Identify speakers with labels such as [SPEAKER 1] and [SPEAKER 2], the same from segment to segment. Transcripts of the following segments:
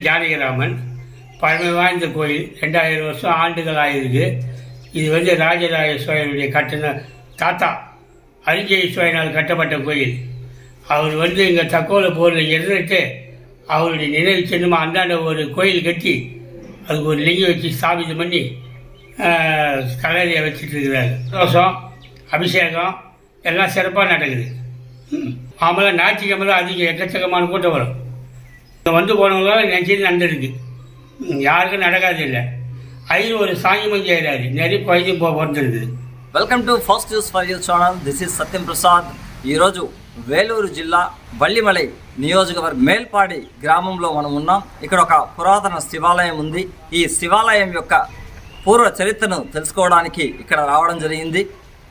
[SPEAKER 1] ஜானகிராமன் பழமை வாய்ந்த கோயில் ரெண்டாயிரம் வருஷம் ஆண்டுகள் ஆயிருக்கு இது வந்து ராஜராஜ சோழனுடைய கட்டின தாத்தா அரிஞ்சய சோழனால் கட்டப்பட்ட கோயில். அவர் வந்து இங்கே தக்கோல போரில் இறந்துட்டு அவருடைய நினைவு சின்னமாக அந்தாண்ட ஒரு கோயில் கட்டி அதுக்கு ஒரு லிங்கம் வச்சு ஸ்தாபிதம் பண்ணி கலரியை வச்சுட்டு இருக்கிறார் தோஷம் அபிஷேகம் எல்லாம் சிறப்பாக நடக்குது. ம். ஞாயிற்றுக்கிழமை அதிகம் எக்கச்சக்கமான கூட்டம் வரும். வந்து போனவங்களாம் நினச்சது நடந்திருக்கு ம், யாருக்கும் நடக்காது இல்லை ஐயர் ஒரு சாங்கியம் செய்கிறாரு நிறைய குழந்தை போ பிறந்திருக்குது
[SPEAKER 2] welcome to first news for you channel this is Satyam Prasad ఈరోజు వేలూరు జిల్లా వల్లిమలై నియోజకవర్గ మేల్పాడి గ్రామంలో మనం ఉన్నాం ఇక్కడ ఒక పురాతన శివాలయం ఉంది ఈ శివాలయం యొక్క పూర్వ చరిత్రను తెలుసుకోవడానికి ఇక్కడ రావడం జరిగింది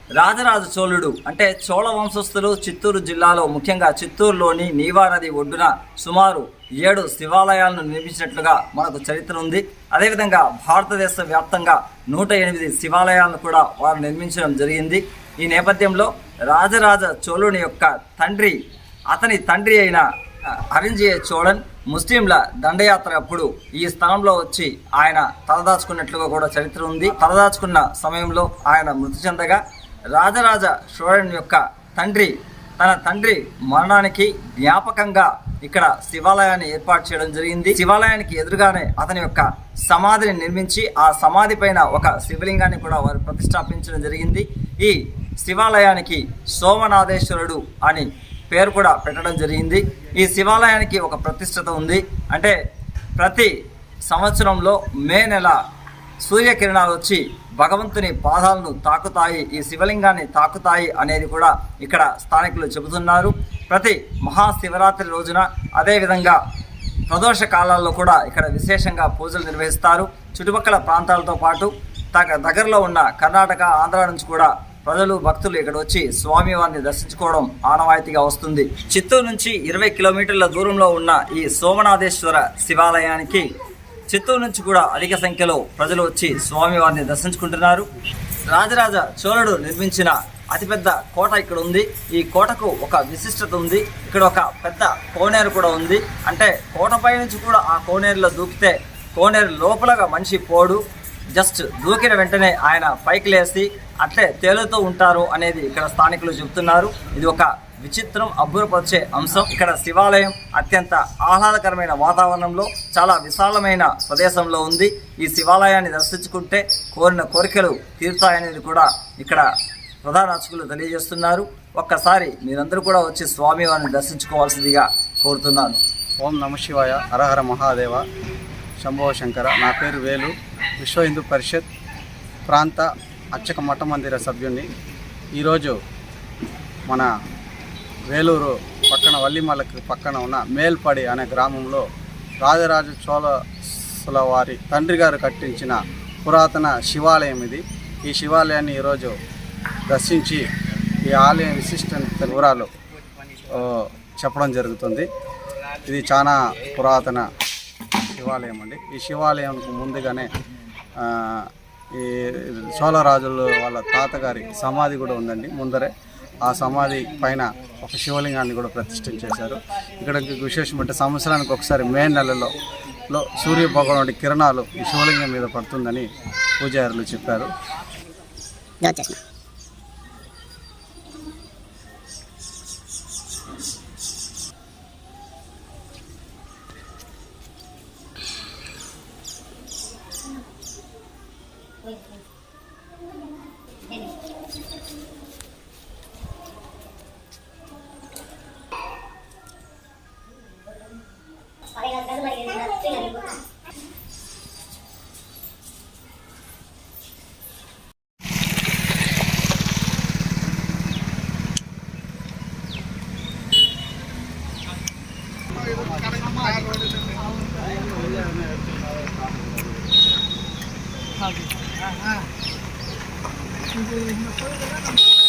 [SPEAKER 2] రాజరాజ చోళుడు అంటే చోళ వంశస్థులు చిత్తూరు జిల్లాలో ముఖ్యంగా చిత్తూరులోని నీవా నది ఒడ్డున సుమారు ఏడు శివాలయాలను నిర్మించినట్లుగా మనకు చరిత్ర ఉంది. అదేవిధంగా భారతదేశ వ్యాప్తంగా నూట ఎనిమిది శివాలయాలను కూడా వారు నిర్మించడం జరిగింది. ఈ నేపథ్యంలో రాజరాజ చోళుని యొక్క తండ్రి అతని తండ్రి అయిన ఆ, చోళన్ ముస్లింల దండయాత్ర అప్పుడు ఈ స్థలంలో వచ్చి ఆయన తలదాచుకున్నట్లుగా కూడా చరిత్ర ఉంది. తలదాచుకున్న సమయంలో ఆయన మృతి చెందగా రాజరాజ చోళన్ యొక్క తండ్రి తన తండ్రి మరణానికి జ్ఞాపకంగా ఇక్కడ శివాలయాన్ని ఏర్పాటు చేయడం జరిగింది. శివాలయానికి ఎదురుగానే అతని యొక్క సమాధిని నిర్మించి ఆ సమాధి పైన ఒక శివలింగాన్ని కూడా వారు ప్రతిష్టాపించడం జరిగింది. ఈ శివాలయానికి సోమనాథేశ్వరుడు అని పేరు కూడా పెట్టడం జరిగింది. ఈ శివాలయానికి ఒక ప్రతిష్టత ఉంది. అంటే ప్రతి సంవత్సరంలో మే నెల సూర్యకిరణాలు వచ్చి భగవంతుని పాదాలను తాకుతాయి ఈ శివలింగాన్ని తాకుతాయి అనేది కూడా ఇక్కడ స్థానికులు చెబుతున్నారు. ప్రతి మహాశివరాత్రి రోజున అదేవిధంగా ప్రదోష కాలాల్లో కూడా ఇక్కడ విశేషంగా పూజలు నిర్వహిస్తారు. చుట్టుపక్కల ప్రాంతాలతో పాటు తగ దగ్గరలో ఉన్న కర్ణాటక ఆంధ్ర నుంచి కూడా ప్రజలు భక్తులు ఇక్కడ వచ్చి స్వామివారిని దర్శించుకోవడం ఆనవాయితీగా వస్తుంది. చిత్తూరు నుంచి ఇరవై కిలోమీటర్ల దూరంలో ఉన్న ఈ సోమనాథేశ్వర శివాలయానికి చిత్తూరు నుంచి కూడా అధిక సంఖ్యలో ప్రజలు వచ్చి స్వామివారిని దర్శించుకుంటున్నారు. రాజరాజ చోళుడు నిర్మించిన అతిపెద్ద కోట ఇక్కడ ఉంది. ఈ కోటకు ఒక విశిష్టత ఉంది. ఇక్కడ ఒక పెద్ద కోనేరు కూడా ఉంది. అంటే కోటపై నుంచి కూడా ఆ కోనేరులో దూకితే కోనేరు లోపలగా మనిషి పోడు. జస్ట్ దూకిన వెంటనే ఆయన పైకి లేసి అట్లే తేలుతూ ఉంటారు అనేది ఇక్కడ స్థానికులు చెబుతున్నారు. ఇది ఒక విచిత్రం అబ్బురపరిచే అంశం. ఇక్కడ శివాలయం అత్యంత ఆహ్లాదకరమైన వాతావరణంలో చాలా విశాలమైన ప్రదేశంలో ఉంది. ఈ శివాలయాన్ని దర్శించుకుంటే కోరిన కోరికలు తీరుతాయనేది కూడా ఇక్కడ ప్రధాన అర్చకులు తెలియజేస్తున్నారు. ఒక్కసారి మీరందరూ కూడా వచ్చి స్వామివారిని దర్శించుకోవాల్సిందిగా కోరుతున్నాను.
[SPEAKER 3] ఓం నమ శివాయ హరహర మహాదేవ శంభవ శంకర. నా పేరు వేలు విశ్వ హిందూ పరిషత్ ప్రాంత అర్చక మఠ మందిర సభ్యుని ఈరోజు మన వేలూరు పక్కన వల్లిమలకి పక్కన ఉన్న మేల్పడి అనే గ్రామంలో రాజరాజ చోళసుల వారి తండ్రి గారు కట్టించిన పురాతన శివాలయం ఇది. ఈ శివాలయాన్ని ఈరోజు దర్శించి ఈ ఆలయం విశిష్ట వివరాలు చెప్పడం జరుగుతుంది. ఇది చాలా పురాతన శివాలయం అండి. ఈ శివాలయంకు ముందుగానే ఈ చోళరాజులు వాళ్ళ తాతగారి సమాధి కూడా ఉందండి ముందరే. ఆ సమాధి పైన ఒక శివలింగాన్ని కూడా ప్రతిష్ఠించేశారు ఇక్కడ ఇంకొక విశేషం అంటే సంవత్సరానికి ఒకసారి మే నెలలో లో సూర్య భగవానుడి కిరణాలు ఈ శివలింగం మీద పడుతుందని పూజారులు చెప్పారు.
[SPEAKER 4] వచ్చేసిన
[SPEAKER 5] ఇది